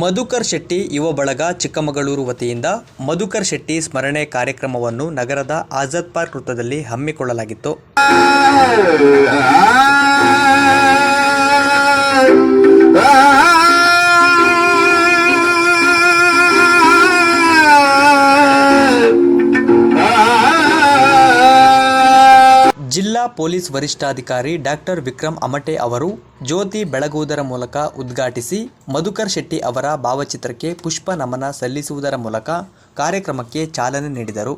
ಮಧುಕರ್ ಶೆಟ್ಟಿ ಯುವ ಬಳಗ ಚಿಕ್ಕಮಗಳೂರು ವತಿಯಿಂದ ಮಧುಕರ್ ಶೆಟ್ಟಿ ಸ್ಮರಣೆ ಕಾರ್ಯಕ್ರಮವನ್ನು ನಗರದ ಆಜಾದ್ ಪಾರ್ಕ್ ವೃತ್ತದಲ್ಲಿ ಹಮ್ಮಿಕೊಳ್ಳಲಾಗಿತ್ತು. ಪೊಲೀಸ್ ವರಿಷ್ಠಾಧಿಕಾರಿ ಡಾಕ್ಟರ್ ವಿಕ್ರಮ್ ಅಮಟೆ ಅವರು ಜ್ಯೋತಿ ಬೆಳಗುವುದರ ಮೂಲಕ ಉದ್ಘಾಟಿಸಿ ಮಧುಕರ್ ಶೆಟ್ಟಿ ಅವರ ಭಾವಚಿತ್ರಕ್ಕೆ ಪುಷ್ಪ ನಮನ ಸಲ್ಲಿಸುವುದರ ಮೂಲಕ ಕಾರ್ಯಕ್ರಮಕ್ಕೆ ಚಾಲನೆ ನೀಡಿದರು.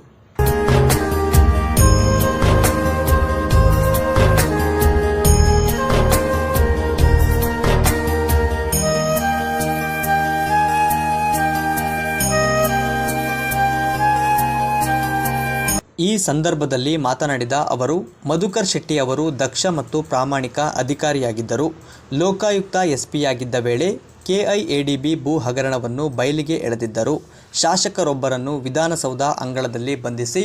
ಈ ಸಂದರ್ಭದಲ್ಲಿ ಮಾತನಾಡಿದ ಅವರು, ಮಧುಕರ್ ಶೆಟ್ಟಿ ಅವರು ದಕ್ಷ ಮತ್ತು ಪ್ರಾಮಾಣಿಕ ಅಧಿಕಾರಿಯಾಗಿದ್ದರು. ಲೋಕಾಯುಕ್ತ ಎಸ್ಪಿಯಾಗಿದ್ದ ವೇಳೆ ಕೆಐಎಡಿಬಿ ಭೂ ಹಗರಣವನ್ನು ಬಯಲಿಗೆ ಎಳೆದಿದ್ದರು. ಶಾಸಕರೊಬ್ಬರನ್ನು ವಿಧಾನಸೌಧ ಅಂಗಳದಲ್ಲಿ ಬಂಧಿಸಿ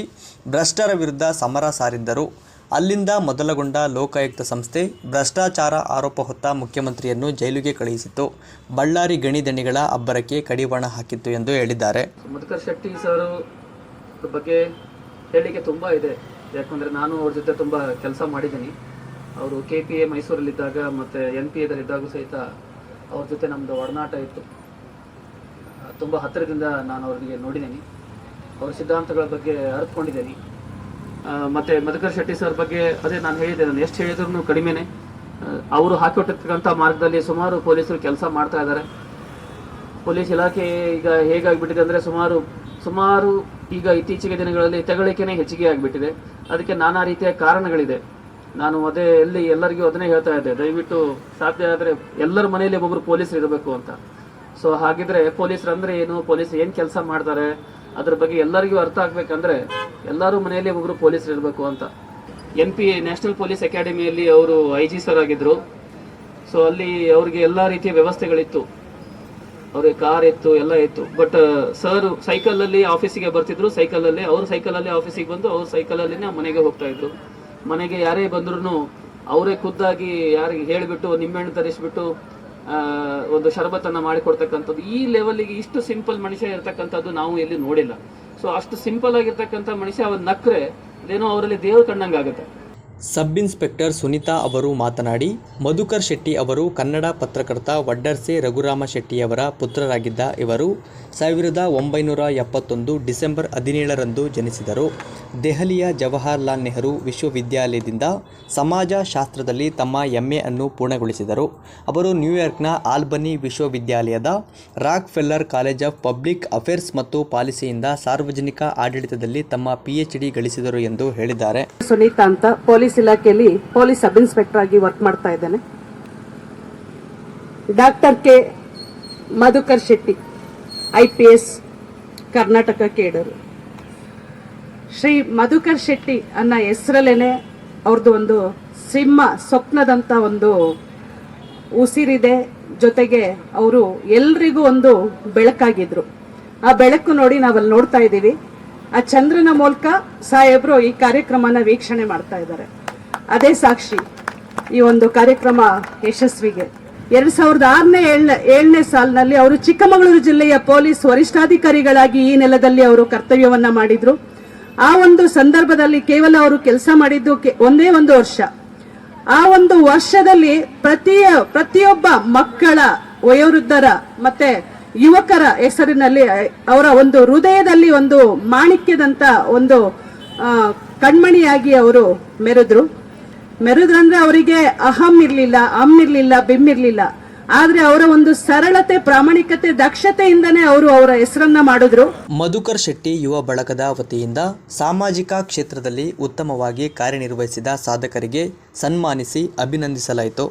ಭ್ರಷ್ಟರ ವಿರುದ್ಧ ಸಮರ ಸಾರಿದ್ದರು. ಅಲ್ಲಿಂದ ಮೊದಲಗೊಂಡ ಲೋಕಾಯುಕ್ತ ಸಂಸ್ಥೆ ಭ್ರಷ್ಟಾಚಾರ ಆರೋಪ ಹೊತ್ತ ಮುಖ್ಯಮಂತ್ರಿಯನ್ನು ಜೈಲಿಗೆ ಕಳುಹಿಸಿತು ಬಳ್ಳಾರಿ ಗಣಿದಣಿಗಳ ಅಬ್ಬರಕ್ಕೆ ಕಡಿವಾಣ ಹಾಕಿತ್ತು ಎಂದು ಹೇಳಿದ್ದಾರೆ. ಬಗ್ಗೆ ಹೇಳಲಿಕ್ಕೆ ತುಂಬ ಇದೆ. ಯಾಕಂದರೆ ನಾನು ಅವ್ರ ಜೊತೆ ತುಂಬ ಕೆಲಸ ಮಾಡಿದ್ದೀನಿ. ಅವರು ಕೆ ಪಿ ಎ ಮೈಸೂರಲ್ಲಿದ್ದಾಗ ಮತ್ತು ಎನ್ ಪಿ ಎದಲ್ಲಿದ್ದಾಗೂ ಸಹಿತ ಅವ್ರ ಜೊತೆ ನಮ್ಮದು ಒಡನಾಟ ಇತ್ತು. ತುಂಬ ಹತ್ತಿರದಿಂದ ನಾನು ಅವ್ರಿಗೆ ನೋಡಿದ್ದೀನಿ. ಅವ್ರ ಸಿದ್ಧಾಂತಗಳ ಬಗ್ಗೆ ಅರ್ಥಕೊಂಡಿದ್ದೀನಿ ಮತ್ತು ಮಧುಕರ್ ಶೆಟ್ಟಿ ಸರ್ ಬಗ್ಗೆ ಅದೇ ನಾನು ಹೇಳಿದೆ ನಾನು ಎಷ್ಟು ಹೇಳಿದ್ರು ಕಡಿಮೆನೆ. ಅವರು ಹಾಕಿಕೊಟ್ಟಿರ್ತಕ್ಕಂಥ ಮಾರ್ಗದಲ್ಲಿ ಸುಮಾರು ಪೊಲೀಸರು ಕೆಲಸ ಮಾಡ್ತಾ ಇದ್ದಾರೆ. ಪೊಲೀಸ್ ಇಲಾಖೆ ಈಗ ಹೇಗಾಗಿಬಿಟ್ಟಿದೆ ಅಂದರೆ ಸುಮಾರು ಸುಮಾರು ಈಗ ಇತ್ತೀಚೆಗೆ ದಿನಗಳಲ್ಲಿ ತೆಗಳಿಕೆನೇ ಹೆಚ್ಚಿಗೆ ಆಗಿಬಿಟ್ಟಿದೆ. ಅದಕ್ಕೆ ನಾನಾ ರೀತಿಯ ಕಾರಣಗಳಿದೆ. ನಾನು ಅದೇ ಎಲ್ಲಿ ಎಲ್ಲರಿಗೂ ಅದನ್ನೇ ಹೇಳ್ತಾ ಇದ್ದೆ. ದಯವಿಟ್ಟು ಸಾಧ್ಯ ಆದರೆ ಎಲ್ಲರ ಮನೆಯಲ್ಲಿ ಒಬ್ಬೊಬ್ರು ಪೊಲೀಸರು ಇರಬೇಕು ಅಂತ. ಸೊ ಹಾಗಿದ್ರೆ ಪೊಲೀಸರು ಅಂದ್ರೆ ಏನು? ಪೊಲೀಸ್ ಏನು ಕೆಲಸ ಮಾಡ್ತಾರೆ? ಅದ್ರ ಬಗ್ಗೆ ಎಲ್ಲರಿಗೂ ಅರ್ಥ ಆಗ್ಬೇಕಂದ್ರೆ ಎಲ್ಲರೂ ಮನೆಯಲ್ಲಿ ಒಬ್ಬರು ಪೊಲೀಸರು ಇರಬೇಕು ಅಂತ. ಎನ್ ಪಿ ನ್ಯಾಷನಲ್ ಪೊಲೀಸ್ ಅಕಾಡೆಮಿಯಲ್ಲಿ ಅವರು ಐ ಜಿ ಸರ್ ಆಗಿದ್ರು. ಸೊ ಅಲ್ಲಿ ಅವ್ರಿಗೆ ಎಲ್ಲ ರೀತಿಯ ವ್ಯವಸ್ಥೆಗಳಿತ್ತು. ಅವ್ರಿಗೆ ಕಾರ್ ಇತ್ತು ಎಲ್ಲ ಇತ್ತು ಬಟ್ ಸರ್ ಸೈಕಲ್ ಅಲ್ಲಿ ಆಫೀಸಿಗೆ ಬರ್ತಿದ್ರು. ಸೈಕಲ್ ಅಲ್ಲಿ ಅವ್ರು ಸೈಕಲ್ ಅಲ್ಲಿ ಆಫೀಸಿಗೆ ಬಂದು ಅವ್ರ ಸೈಕಲ್ ಅಲ್ಲಿನೇ ಮನೆಗೆ ಹೋಗ್ತಾ ಇದ್ರು. ಮನೆಗೆ ಯಾರೇ ಬಂದ್ರು ಅವರೇ ಖುದ್ದಾಗಿ ಯಾರಿಗೆ ಹೇಳಿಬಿಟ್ಟು, ನಿಂಬೆಹಣ್ಣು ತರಿಸ್ಬಿಟ್ಟು ಒಂದು ಶರಬತ್ತನ್ನು ಮಾಡಿಕೊಡ್ತಕ್ಕಂಥದ್ದು. ಈ ಲೆವೆಲಿಗೆ ಇಷ್ಟು ಸಿಂಪಲ್ ಮನುಷ್ಯ ಇರ್ತಕ್ಕಂಥದ್ದು ನಾವು ಎಲ್ಲಿ ನೋಡಿಲ್ಲ. ಸೊ ಅಷ್ಟು ಸಿಂಪಲ್ ಆಗಿರ್ತಕ್ಕಂಥ ಮನುಷ್ಯ ಅವ್ರು ನಕ್ಕರೆ ಅದೇನೋ ಅವರಲ್ಲಿ ದೇವ್ರ ಕಂಡಂಗಾಗುತ್ತೆ. ಸಬ್ ಇನ್ಸ್ಪೆಕ್ಟರ್ ಸುನೀತಾ ಅವರು ಮಾತನಾಡಿ, ಮಧುಕರ್ ಶೆಟ್ಟಿ ಅವರು ಕನ್ನಡ ಪತ್ರಕರ್ತ ವಡ್ಡರ್ಸೆ ರಘುರಾಮ ಶೆಟ್ಟಿಯವರ ಪುತ್ರರಾಗಿದ್ದ ಇವರು ಸಾವಿರದ ಒಂಬೈನೂರ ಎಪ್ಪತ್ತೊಂದು ಡಿಸೆಂಬರ್ ಹದಿನೇಳರಂದು ಜನಿಸಿದರು. ದೆಹಲಿಯ ಜವಾಹರ್ಲಾಲ್ ನೆಹರು ವಿಶ್ವವಿದ್ಯಾಲಯದಿಂದ ಸಮಾಜಶಾಸ್ತ್ರದಲ್ಲಿ ತಮ್ಮ ಎಂಎ ಅನ್ನು ಪೂರ್ಣಗೊಳಿಸಿದರು. ಅವರು ನ್ಯೂಯಾರ್ಕ್ನ ಆಲ್ಬನಿ ವಿಶ್ವವಿದ್ಯಾಲಯದ Rockefeller college of public affairs ಮತ್ತು ಪಾಲಿಸಿಯಿಂದ ಸಾರ್ವಜನಿಕ ಆಡಳಿತದಲ್ಲಿ ತಮ್ಮ ಪಿಎಚ್ ಡಿ ಗಳಿಸಿದರು ಎಂದು ಹೇಳಿದ್ದಾರೆ. ಸುನೀತಾ ಅಂತ ಪೊಲೀಸ್ ಇಲಾಖೆಯಲ್ಲಿ ಪೊಲೀಸ್ ಸಬ್ ಇನ್ಸ್ಪೆಕ್ಟರ್ ಆಗಿ ವರ್ಕ್ ಮಾಡ್ತಾ ಇದ್ದೇನೆ. Doctor K. Madhukar Shetty, I P S Karnataka cadre. Shri Madhukar Shetty ಅನ್ನೋ ಹೆಸರಲ್ಲೇನೆ ಅವ್ರದ್ದು ಒಂದು ಸಿಂಹ, ಸ್ವಪ್ನದಂತ ಒಂದು ಉಸಿರಿದೆ. ಜೊತೆಗೆ ಅವರು ಎಲ್ರಿಗೂ ಒಂದು ಬೆಳಕಾಗಿದ್ರು. ಆ ಬೆಳಕು ನೋಡಿ ನಾವಲ್ಲಿ ನೋಡ್ತಾ ಇದ್ದೀವಿ. ಆ ಚಂದ್ರನ ಮೂಲಕ ಸಾಹೇಬರು ಈ ಕಾರ್ಯಕ್ರಮನ ವೀಕ್ಷಣೆ ಮಾಡ್ತಾ ಇದ್ದಾರೆ. ಅದೇ ಸಾಕ್ಷಿ ಈ ಒಂದು ಕಾರ್ಯಕ್ರಮ ಯಶಸ್ವಿಗೆ. ಎರಡ್ ಸಾವಿರದ ಆರನೇ ಏಳನೇ ಸಾಲಿನಲ್ಲಿ ಅವರು ಚಿಕ್ಕಮಗಳೂರು ಜಿಲ್ಲೆಯ ಪೊಲೀಸ್ ವರಿಷ್ಠಾಧಿಕಾರಿಗಳಾಗಿ ಈ ನೆಲದಲ್ಲಿ ಅವರು ಕರ್ತವ್ಯವನ್ನ ಮಾಡಿದ್ರು. ಆ ಒಂದು ಸಂದರ್ಭದಲ್ಲಿ ಕೇವಲ ಅವರು ಕೆಲಸ ಮಾಡಿದ್ದು ಒಂದೇ ಒಂದು ವರ್ಷ. ಆ ಒಂದು ವರ್ಷದಲ್ಲಿ ಪ್ರತಿಯ, ಪ್ರತಿಯೊಬ್ಬ ಮಕ್ಕಳ, ವಯೋವೃದ್ಧರ ಮತ್ತೆ ಯುವಕರ ಹೆಸರಿನಲ್ಲಿ ಅವರ ಒಂದು ಹೃದಯದಲ್ಲಿ ಒಂದು ಮಾಣಿಕ್ಯದಂತ ಒಂದು ಕಣ್ಮಣಿಯಾಗಿ ಅವರು ಮೆರೆದ್ರು. ಮೆರೆದ್ರಂದ್ರೆ ಅವರಿಗೆ ಅಹಂ ಇರಲಿಲ್ಲ ಅಮ್ ಇರಲಿಲ್ಲ ಬಿಮ್ ಇರ್ಲಿಲ್ಲ. ಆದ್ರೆ ಅವರ ಒಂದು ಸರಳತೆ, ಪ್ರಾಮಾಣಿಕತೆ, ದಕ್ಷತೆಯಿಂದನೇ ಅವರು ಅವರ ಹೆಸರನ್ನ ಮಾಡಿದ್ರು. ಮಧುಕರ್ ಶೆಟ್ಟಿ ಯುವ ಬಳಗದ ವತಿಯಿಂದ ಸಾಮಾಜಿಕ ಕ್ಷೇತ್ರದಲ್ಲಿ ಉತ್ತಮವಾಗಿ ಕಾರ್ಯನಿರ್ವಹಿಸಿದ ಸಾಧಕರಿಗೆ ಸನ್ಮಾನಿಸಿ ಅಭಿನಂದಿಸಲಾಯಿತು.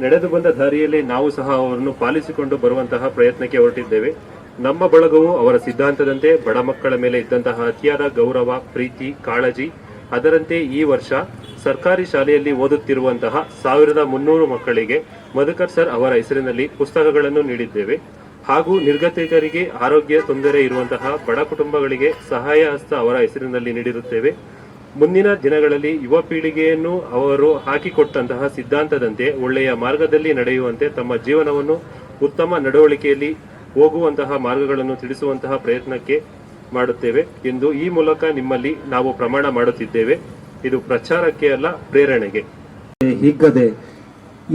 ನಡೆದು ಬಂದ ದಾರಿಯಲ್ಲಿ ನಾವು ಸಹ ಅವರನ್ನು ಪಾಲಿಸಿಕೊಂಡು ಬರುವಂತಹ ಪ್ರಯತ್ನಕ್ಕೆ ಹೊರಟಿದ್ದೇವೆ. ನಮ್ಮ ಬಳಗವು ಅವರ ಸಿದ್ಧಾಂತದಂತೆ ಬಡ ಮಕ್ಕಳ ಮೇಲೆ ಇದ್ದಂತಹ ಅತಿಯಾದ ಗೌರವ, ಪ್ರೀತಿ, ಕಾಳಜಿ, ಅದರಂತೆ ಈ ವರ್ಷ ಸರ್ಕಾರಿ ಶಾಲೆಯಲ್ಲಿ ಓದುತ್ತಿರುವಂತಹ ಸಾವಿರದ ಮುನ್ನೂರು ಮಕ್ಕಳಿಗೆ ಮಧುಕರ್ ಸರ್ ಅವರ ಹೆಸರಿನಲ್ಲಿ ಪುಸ್ತಕಗಳನ್ನು ನೀಡಿದ್ದೇವೆ. ಹಾಗೂ ನಿರ್ಗತಿಕರಿಗೆ ಆರೋಗ್ಯ ತೊಂದರೆ ಇರುವಂತಹ ಬಡ ಕುಟುಂಬಗಳಿಗೆ ಸಹಾಯ ಹಸ್ತ ಅವರ ಹೆಸರಿನಲ್ಲಿ ನೀಡಿರುತ್ತೇವೆ. ಮುಂದಿನ ದಿನಗಳಲ್ಲಿ ಯುವ ಪೀಳಿಗೆಯನ್ನು ಅವರು ಹಾಕಿಕೊಟ್ಟಂತಹ ಸಿದ್ಧಾಂತದಂತೆ ಒಳ್ಳೆಯ ಮಾರ್ಗದಲ್ಲಿ ನಡೆಯುವಂತೆ ತಮ್ಮ ಜೀವನವನ್ನು ಉತ್ತಮ ನಡವಳಿಕೆಯಲ್ಲಿ ಹೋಗುವಂತಹ ಮಾರ್ಗಗಳನ್ನು ತಿಳಿಸುವಂತಹ ಪ್ರಯತ್ನಕ್ಕೆ ಮಾಡುತ್ತೇವೆ ಎಂದು ಈ ಮೂಲಕ ನಿಮ್ಮಲ್ಲಿ ನಾವು ಪ್ರಮಾಣ ಮಾಡುತ್ತಿದ್ದೇವೆ. ಇದು ಪ್ರಚಾರಕ್ಕೆ ಅಲ್ಲ, ಪ್ರೇರಣೆಗೆ. ಹಿಗ್ಗದೆ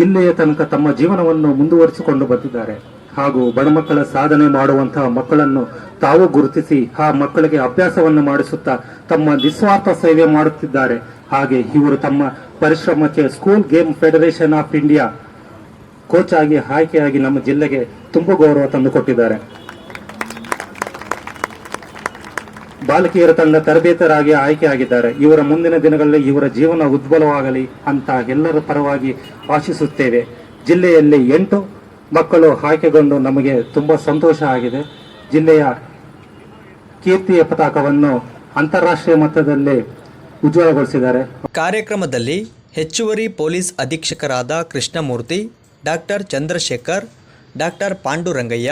ಇಲ್ಲಿಯ ತನಕ ತಮ್ಮ ಜೀವನವನ್ನು ಮುಂದುವರಿಸಿಕೊಂಡು ಬಂದಿದ್ದಾರೆ. ಹಾಗೂ ಬಡ ಮಕ್ಕಳ ಸಾಧನೆ ಮಾಡುವಂತಹ ಮಕ್ಕಳನ್ನು ತಾವು ಗುರುತಿಸಿ ಆ ಮಕ್ಕಳಿಗೆ ಅಭ್ಯಾಸವನ್ನು ಮಾಡಿಸುತ್ತಾ ತಮ್ಮ ನಿಸ್ವಾರ್ಥ ಸೇವೆ ಮಾಡುತ್ತಿದ್ದಾರೆ. ಹಾಗೆ ಇವರು ತಮ್ಮ ಪರಿಶ್ರಮಕ್ಕೆ school game federation of India coach ಆಗಿ, ಆಯ್ಕೆಯಾಗಿ ನಮ್ಮ ಜಿಲ್ಲೆಗೆ ತುಂಬ ಗೌರವ ತಂದು ಕೊಟ್ಟಿದ್ದಾರೆ ಬಾಲಕಿಯರ ತಂಡ ತರಬೇತರಾಗಿ ಆಯ್ಕೆಯಾಗಿದ್ದಾರೆ. ಇವರ ಮುಂದಿನ ದಿನಗಳಲ್ಲಿ ಇವರ ಜೀವನ ಉಜ್ವಲವಾಗಲಿ ಅಂತ ಎಲ್ಲರ ಪರವಾಗಿ ಆಶಿಸುತ್ತೇವೆ. ಜಿಲ್ಲೆಯಲ್ಲಿ ಎಂಟು ಮಕ್ಕಳು ಆಯ್ಕೆಗೊಂಡು ನಮಗೆ ತುಂಬ ಸಂತೋಷ ಆಗಿದೆ. ಜಿಲ್ಲೆಯ ಕೀರ್ತಿಯ ಪತಾಕವನ್ನು ಅಂತಾರಾಷ್ಟ್ರೀಯ ಮಟ್ಟದಲ್ಲಿ ಉಜ್ವಲಗೊಳಿಸಿದ್ದಾರೆ. ಕಾರ್ಯಕ್ರಮದಲ್ಲಿ ಹೆಚ್ಚುವರಿ police ಅಧೀಕ್ಷಕರಾದ Krishnamurthy doctor Chandrashekhar doctor Pandurangaiah,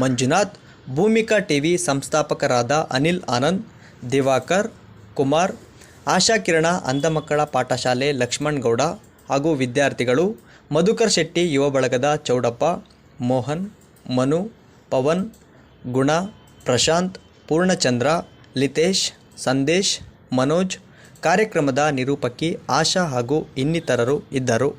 Manjunath, Bhoomika TV ಸಂಸ್ಥಾಪಕರಾದ ಅನಿಲ್ ಆನಂದ್, ದಿವಾಕರ್, ಕುಮಾರ್, ಆಶಾಕಿರಣ ಅಂಧ ಮಕ್ಕಳ ಪಾಠಶಾಲೆ ಲಕ್ಷ್ಮಣ್ ಗೌಡ ಹಾಗೂ ವಿದ್ಯಾರ್ಥಿಗಳು ಮಧುಕರ್ ಶೆಟ್ಟಿ, ಯುವ ಬಳಗದ ಚೌಡಪ್ಪ, ಮೋಹನ್, ಮನು, ಪವನ್, ಗುಣ, ಪ್ರಶಾಂತ್, ಪೂರ್ಣಚಂದ್ರ, ಲಿತೇಶ್, ಸಂದೇಶ್, ಮನೋಜ್, ಕಾರ್ಯಕ್ರಮದ ನಿರೂಪಕಿ ಆಶಾ ಹಾಗೂ ಇನ್ನಿತರರು ಇದ್ದರು.